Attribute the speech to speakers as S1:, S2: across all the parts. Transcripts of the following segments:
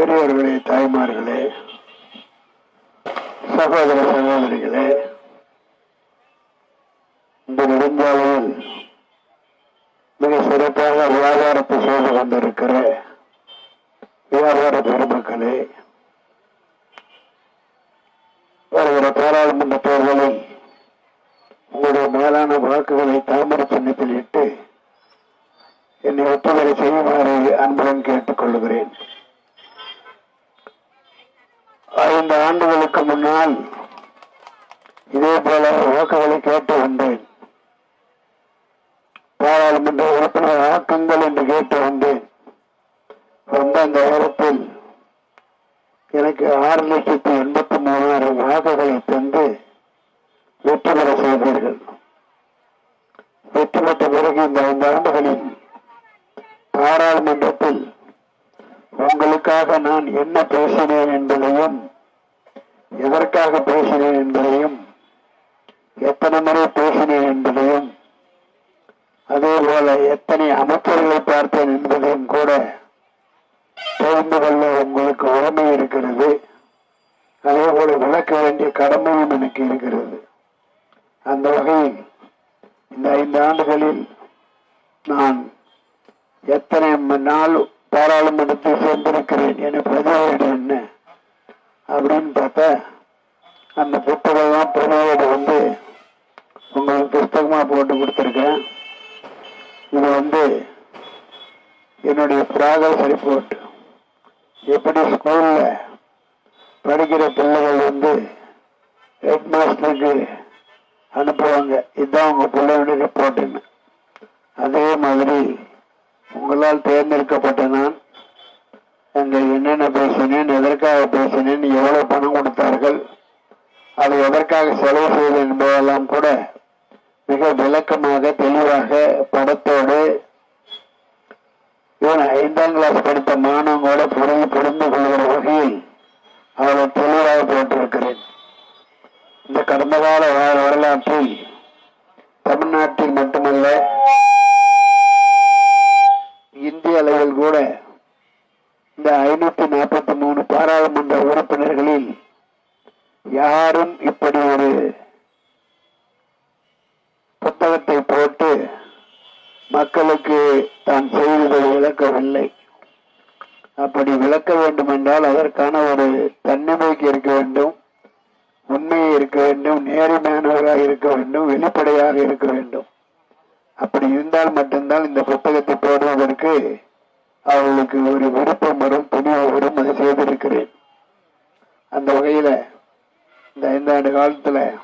S1: பெரியவர்களே தாய்மார்களே சகோதர சகோதரிகளே இந்த நெடுஞ்சாலையில் மிக சிறப்பாக வியாபாரத்தை செய்து கொண்டிருக்கிற வியாபார பெருமக்களே வருகிற பாராளுமன்ற தேர்தலில் உங்களுடைய மேலான வாக்குகளை தாமர சின்னத்தில் இட்டு என்னை ஒப்புதலை செய்யுமாறு அன்புடன் கேட்டுக் கொள்கிறேன் ஐந்து ஆண்டுகளுக்கு முன்னால் இதே போல வாக்குகளை கேட்டு வந்தேன். பாராளுமன்ற உறுப்பினர் ஆக்குங்கள் என்று கேட்டு வந்தேன். வந்த அந்த நேரத்தில் எனக்கு ஆறு லட்சத்தி எண்பத்தி மூணாயிரம் வாக்குகளை தந்து வெற்றி பெற செய்தீர்கள். வெற்றி பெற்ற பிறகு இந்த ஐந்து ஆண்டுகளில் பாராளுமன்றத்தில் உங்களுக்காக நான் என்ன பேசினேன் என்பதையும் எதற்காக பேசினேன் என்பதையும் எத்தனை முறை பேசினேன் என்பதையும் அதே போல எத்தனை அமைச்சர்களை பார்த்தேன் என்பதையும் கூட தெரிந்து கொள்ள உங்களுக்கு உரிமை இருக்கிறது. அதே போல விளக்க வேண்டிய கடமையும் எனக்கு இருக்கிறது. அந்த வகையில் இந்த ஐந்து ஆண்டுகளில் நான் எத்தனை நாள் பாராளுமன்றத்தில் சேர்ந்திருக்கிறேன் என பதிவேடு என்ன? அப்படின்னு பார்த்தா அந்த புத்தகம் பதிவேடு வந்து உங்களுக்கு புஸ்தகமாக போட்டு கொடுத்துருக்கேன். இது வந்து என்னுடைய ப்ராகரஸ் ரிப்போர்ட் எப்படி ஸ்கூலில் படிக்கிற பிள்ளைகள் வந்து ஹெட் மாஸ்டருக்கு அனுப்புவாங்க. இதுதான் உங்கள் பிள்ளையோட ரிப்போர்ட்டுன்னு அதே மாதிரி உங்களால் தேர்ந்தெடுக்கப்பட்ட நான் அங்கே என்னென்ன பேசினேன் எதற்காக பேசினேன் எவ்வளவு பணம் கொடுத்தார்கள் அதை எதற்காக செலவு செய்தேன் என்பதெல்லாம் கூட மிக விளக்கமாக தெளிவாக படத்தோடு இவன் ஐந்தாம் கிளாஸ் படித்த மாணவங்களோட புரிந்து புரிந்து கொள்கிற வகையில் அவரை தெளிவாக போட்டிருக்கிறேன். இந்த கடந்த கால வரலாற்றில் தமிழ்நாட்டில் மட்டுமல்ல இந்திய அளவில் கூட இந்த ஐநூத்தி நாற்பத்தி மூணு பாராளுமன்ற உறுப்பினர்களில் யாரும் இப்படி ஒரு புத்தகத்தை போட்டு மக்களுக்கு தான் செய்ததை விளக்கவில்லை. அப்படி விளக்க வேண்டும் என்றால் அதற்கான ஒரு தன்னம்பிக்கை இருக்க வேண்டும் உண்மையை இருக்க வேண்டும் நேர்மையானவராக இருக்க வேண்டும் வெளிப்படையாக இருக்க வேண்டும். அப்படி இருந்தால் மட்டும்தான் இந்த புத்தகத்தை போடுவதற்கு அவர்களுக்கு ஒரு விருப்பம் வரும் துணிவு வரும் அதை செய்திருக்கிறேன். அந்த வகையில் இந்த ஐந்தாண்டு காலத்தில்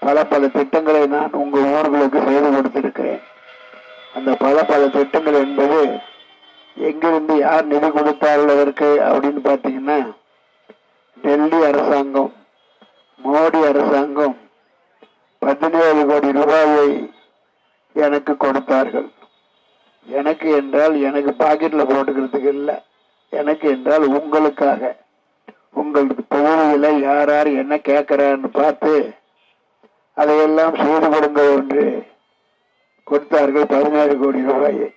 S1: பல பல திட்டங்களை நான் உங்கள் ஊர்களுக்கு செய்து கொடுத்திருக்கிறேன். அந்த பல பல திட்டங்கள் என்பது எங்கிருந்து யார் நிதி கொடுத்தார்கள் அதற்கு அப்படின்னு பார்த்தீங்கன்னா டெல்லி அரசாங்கம் மோடி அரசாங்கம் பதினேழு கோடி ரூபாயை எனக்கு கொடுத்தார்கள். எனக்கு என்றால் எனக்கு பாக்கெட்ல போட்டுக்கிறதுக்கு இல்லை. எனக்கு என்றால் உங்களுக்காக. உங்களுக்கு தொகுதியில யார் யார் என்ன கேட்கிறான்னு பார்த்து அதையெல்லாம் செய்து கொடுங்க என்று கொடுத்தார்கள் பதினேழு கோடி ரூபாயை.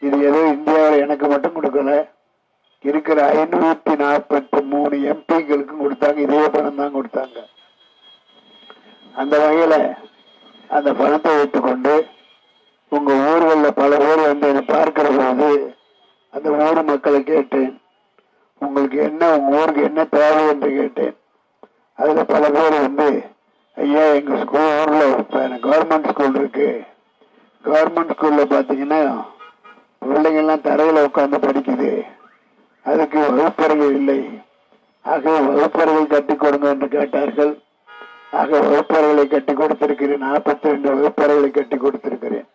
S1: இது ஏதோ இந்தியாவில் எனக்கு மட்டும் கொடுக்கல. இருக்கிற ஐநூற்றி நாற்பத்தி மூணு எம்பிக்களுக்கும் கொடுத்தாங்க. இதே பணம் தான் கொடுத்தாங்க. அந்த வகையில் அந்த பணத்தை வைத்துக்கொண்டு உங்க ஊர்களில் பல பேர் வந்து என்னை பார்க்கிற போது அந்த ஊர் மக்களை கேட்டேன். உங்களுக்கு என்ன உங்கள் ஊருக்கு என்ன தேவை என்று கேட்டேன். அதில் பல பேர் வந்து ஐயா எங்கள் ஸ்கூல் ஊரில் கவர்மெண்ட் ஸ்கூல் இருக்கு. கவர்மெண்ட் ஸ்கூலில் பார்த்தீங்கன்னா பிள்ளைங்கள்லாம் தரையில் உட்காந்து படிக்குது. அதுக்கு வகுப்பறைகள் இல்லை. ஆக வகுப்பறைகள் கட்டி கொடுங்க என்று கேட்டார்கள். ஆக வகுப்பறைகளை கட்டி கொடுத்திருக்கிறேன். நாற்பத்தி ரெண்டு வகுப்பறைகளை கட்டி கொடுத்திருக்கிறேன்.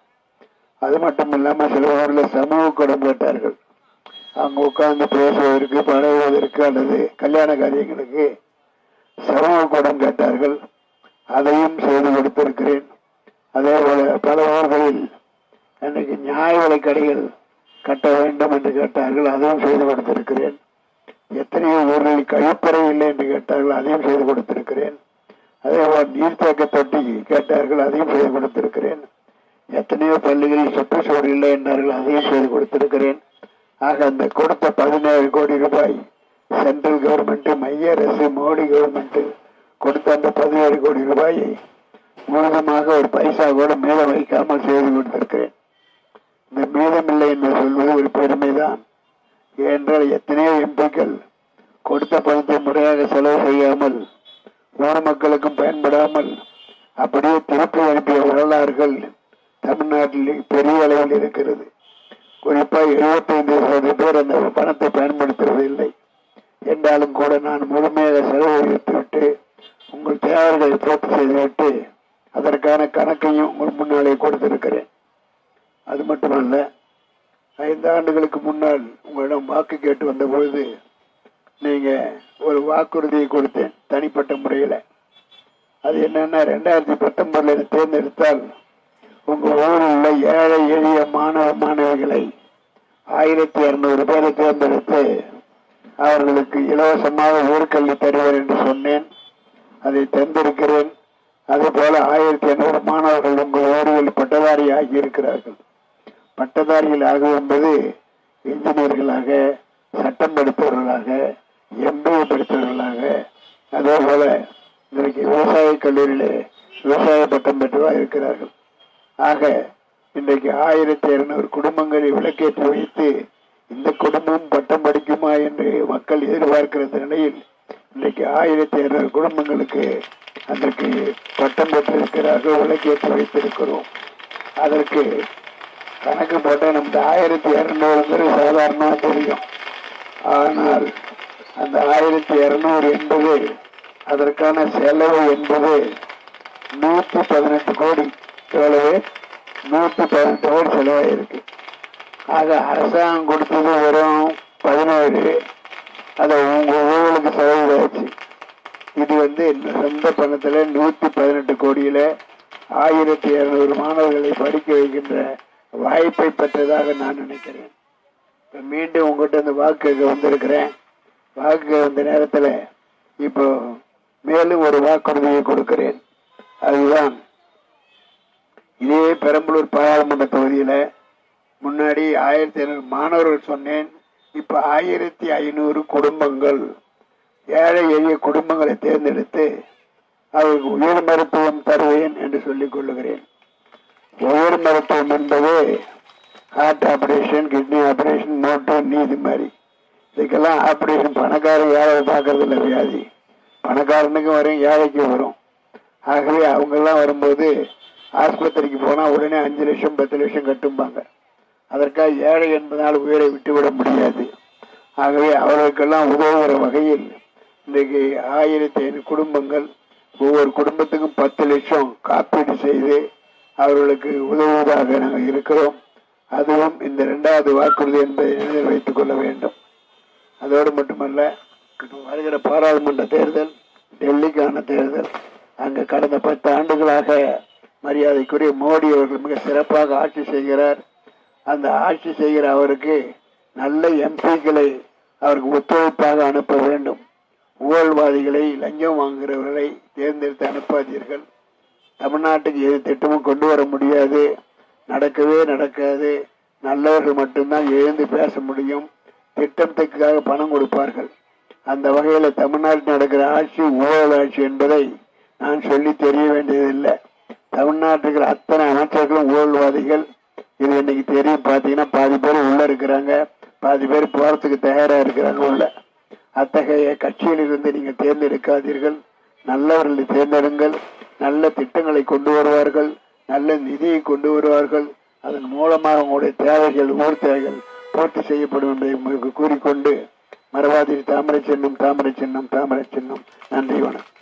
S1: அது மட்டும் இல்லாம சில ஊர்ல சமூக கூடம் கேட்டார்கள் அவங்க உட்கார்ந்து பேசுவதற்கு பழகுவதற்கு அல்லது கல்யாண காரியங்களுக்கு சமூக கூடம் கேட்டார்கள். அதையும் செய்து கொடுத்திருக்கிறேன். அதே போல பல ஊர்களில் எனக்கு நியாய விலை கடைகள் கட்ட வேண்டும் என்று கேட்டார்கள். அதையும் செய்து கொடுத்திருக்கிறேன். எத்தனையோ ஊர்களில் கழிப்பறை இல்லை என்று கேட்டார்கள். அதையும் செய்து கொடுத்திருக்கிறேன். அதே போல நீர்த்தேக்க தொட்டி கேட்டார்கள். அதையும் செய்து கொடுத்திருக்கிறேன். எத்தனையோ பள்ளிகளில் சுற்றுச்சூழல் இல்லை என்றார்கள் அதையும் செய்து கொடுத்திருக்கிறேன். ஆக அந்த கொடுத்த பதினேழு கோடி ரூபாய் சென்ட்ரல் கவர்மெண்ட் மைய அரசு மோடி கவர்மெண்ட் கொடுத்த அந்த பதினேழு கோடி ரூபாயை முழுதமாக ஒரு பைசா கூட மீதம் வைக்காமல் செய்து கொடுத்திருக்கிறேன் இந்த மீதமில்லை என்று சொல்வது ஒரு பெருமைதான். ஏனென்றால் எத்தனையோ எம்பிக்கள் கொடுத்த பணத்தை முறையாக செலவு செய்யாமல் ஊன மக்களுக்கும் பயன்படாமல் அப்படியே திருப்பி அனுப்பிய வரலாறுகள் தமிழ்நாட்டில் பெரிய அளவில் இருக்கிறது. குறிப்பாக எழுபத்தைந்து சதவீத பேர் அந்த பணத்தை பயன்படுத்துவதில்லை. என்றாலும் கூட நான் முழுமையாக செலவழித்துவிட்டு உங்கள் தேவைகளை பூர்த்தி செய்துவிட்டு அதற்கான கணக்கையும் உங்கள் முன்னாலே கொடுத்திருக்கிறேன். அது மட்டுமல்ல ஐந்து ஆண்டுகளுக்கு முன்னால் உங்களிடம் வாக்கு கேட்டு வந்த பொழுது நீங்கள் ஒரு வாக்குறுதியை கொடுத்தேன் தனிப்பட்ட முறையில். அது என்னென்னா ரெண்டாயிரத்தி பத்தொன்பதில் தேர்ந்தெடுத்தால் உங்கள் ஊரில் உள்ள ஏழை எளிய மாணவ மாணவிகளை ஆயிரத்தி இருநூறு பேரை தேர்ந்தெடுத்து அவர்களுக்கு இலவசமாக உயர்கல்வி தருவர் என்று சொன்னேன். அதை தந்திருக்கிறேன். அதேபோல ஆயிரத்தி எண்ணூறு மாணவர்கள் உங்கள் ஊரில் பட்டதாரி ஆகியிருக்கிறார்கள் பட்டதாரிகள் ஆகும் என்பது இன்ஜினியர்களாக சட்டம் படித்தவர்களாக எம்பிஏ படித்தவர்களாக அதே போல இன்றைக்கு விவசாய கல்லூரியிலே விவசாய பட்டம் பெற்றதாக இருக்கிறார்கள். ஆக இன்றைக்கு ஆயிரத்தி இருநூறு குடும்பங்களை விளக்கேற்றி வைத்து இந்த குடும்பம் பட்டம் படிக்குமா என்று மக்கள் எதிர்பார்க்கிற நிலையில் இன்றைக்கு ஆயிரத்தி இருநூறு குடும்பங்களுக்கு அதற்கு பட்டம் பெற்றிருக்கிறார்கள் விளக்கேற்றி வைத்திருக்கிறோம். அதற்கு கணக்கு போட்டால் நமக்கு ஆயிரத்தி இரநூறுங்கிறது சாதாரணமாக தெரியும். ஆனால் அந்த ஆயிரத்தி இரநூறு என்பது அதற்கான செலவு என்பது நூற்றி பதினெட்டு கோடி. எவ்வளவு நூற்றி பதினெட்டு கோடி செலவாயிருக்கு. அது அரசாங்கம் கொடுத்தது வெறும் பதினேழு. அதை உங்கள் ஊழலுக்கு செலவிடாச்சு. இது வந்து இந்த சொந்த பணத்தில் நூற்றி பதினெட்டு கோடியில் ஆயிரத்தி இரநூறு மாணவர்களை படிக்க வைக்கின்ற வாய்ப்பை பெற்றதாக நான் நினைக்கிறேன். இப்போ மீண்டும் உங்ககிட்ட இந்த வாக்கு வந்திருக்கிறேன். வாக்கு வந்த நேரத்தில் இப்போ மேலும் ஒரு வாக்குறுதியை கொடுக்கிறேன். அதுதான் இதே பெரம்பலூர் பாராளுமன்ற தொகுதியில முன்னாடி ஆயிரத்தி ஐநூறு மாணவர்கள் சொன்னேன். இப்ப ஆயிரத்தி ஐநூறு குடும்பங்கள் ஏழை எளிய குடும்பங்களை தேர்ந்தெடுத்து அவருக்கு உயர் மருத்துவம் தருவேன் என்று சொல்லிக் கொள்ளுகிறேன். உயர் மருத்துவம் என்பது ஹார்ட் ஆபரேஷன் கிட்னி ஆபரேஷன் மோட்டோ நீதி மாதிரி. இதுக்கெல்லாம் ஆபரேஷன் பணக்காரன் ஏழை பார்க்கறது இல்லை வியாதி. பணக்காரனுக்கும் வரும் ஏழைக்கும் வரும். ஆகவே அவங்கெல்லாம் வரும்போது ஆஸ்பத்திரிக்கு போனால் உடனே அஞ்சு லட்சம் பத்து லட்சம் கட்டும்பாங்க. அதற்காக ஏழை என்பதனால் உயிரை விட்டுவிட முடியாது. ஆகவே அவர்களுக்கெல்லாம் உதவுகிற வகையில் இன்றைக்கு ஆயிரத்தி ஐநூறு குடும்பங்கள் ஒவ்வொரு குடும்பத்துக்கும் பத்து லட்சம் காப்பீடு செய்து அவர்களுக்கு உதவுவதாக நாங்கள் இருக்கிறோம். அதுவும் இந்த ரெண்டாவது வாக்குறுதி என்பதை நினைவில் வைத்துக் கொள்ள வேண்டும். அதோடு மட்டுமல்ல வருகிற பாராளுமன்ற தேர்தல் டெல்லிக்கான தேர்தல் அங்கு கடந்த பத்து ஆண்டுகளாக மரியாதைக்குரிய மோடி அவர்கள் மிக சிறப்பாக ஆட்சி செய்கிறார். அந்த ஆட்சி செய்கிற அவருக்கு நல்ல எம்பிக்களை அவருக்கு ஒத்துழைப்பாக அனுப்ப வேண்டும். ஊழல்வாதிகளை லஞ்சம் வாங்குகிறவர்களை தேர்ந்தெடுத்து அனுப்பாதீர்கள். தமிழ்நாட்டுக்கு எது திட்டமும் கொண்டு வர முடியாது. நடக்கவே நடக்காது. நல்லவர்கள் மட்டும்தான் எழுந்து பேச முடியும். திட்டத்துக்காக பணம் கொடுப்பார்கள். அந்த வகையில் தமிழ்நாட்டில் நடக்கிற ஆட்சி ஊழல் ஆட்சி என்பதை நான் சொல்லி தெரிய வேண்டியதில்லை. தமிழ்நாட்டுக்கு அத்தனை அமைச்சர்களும் ஊழல்வாதிகள். இது இன்னைக்கு தெரியும் பார்த்தீங்கன்னா பாதி பேர் உள்ள இருக்கிறாங்க. பாதி பேர் போறதுக்கு தயாரா இருக்கிறாங்க உள்ள. அத்தகைய கட்சியிலிருந்து நீங்கள் தேர்ந்தெடுக்காதீர்கள். நல்லவர்களை தேர்ந்தெடுங்கள். நல்ல திட்டங்களை கொண்டு வருவார்கள். நல்ல நிதியை கொண்டு வருவார்கள். அதன் மூலமாக உங்களுடைய தேவைகள் ஊர் தேவைகள் பூர்த்தி செய்யப்படும் என்பதை உங்களுக்கு கூறிக்கொண்டு மரவாதி தாமரை சின்னம் தாமரை சின்னம் தாமரை சின்னம். நன்றி வணக்கம்.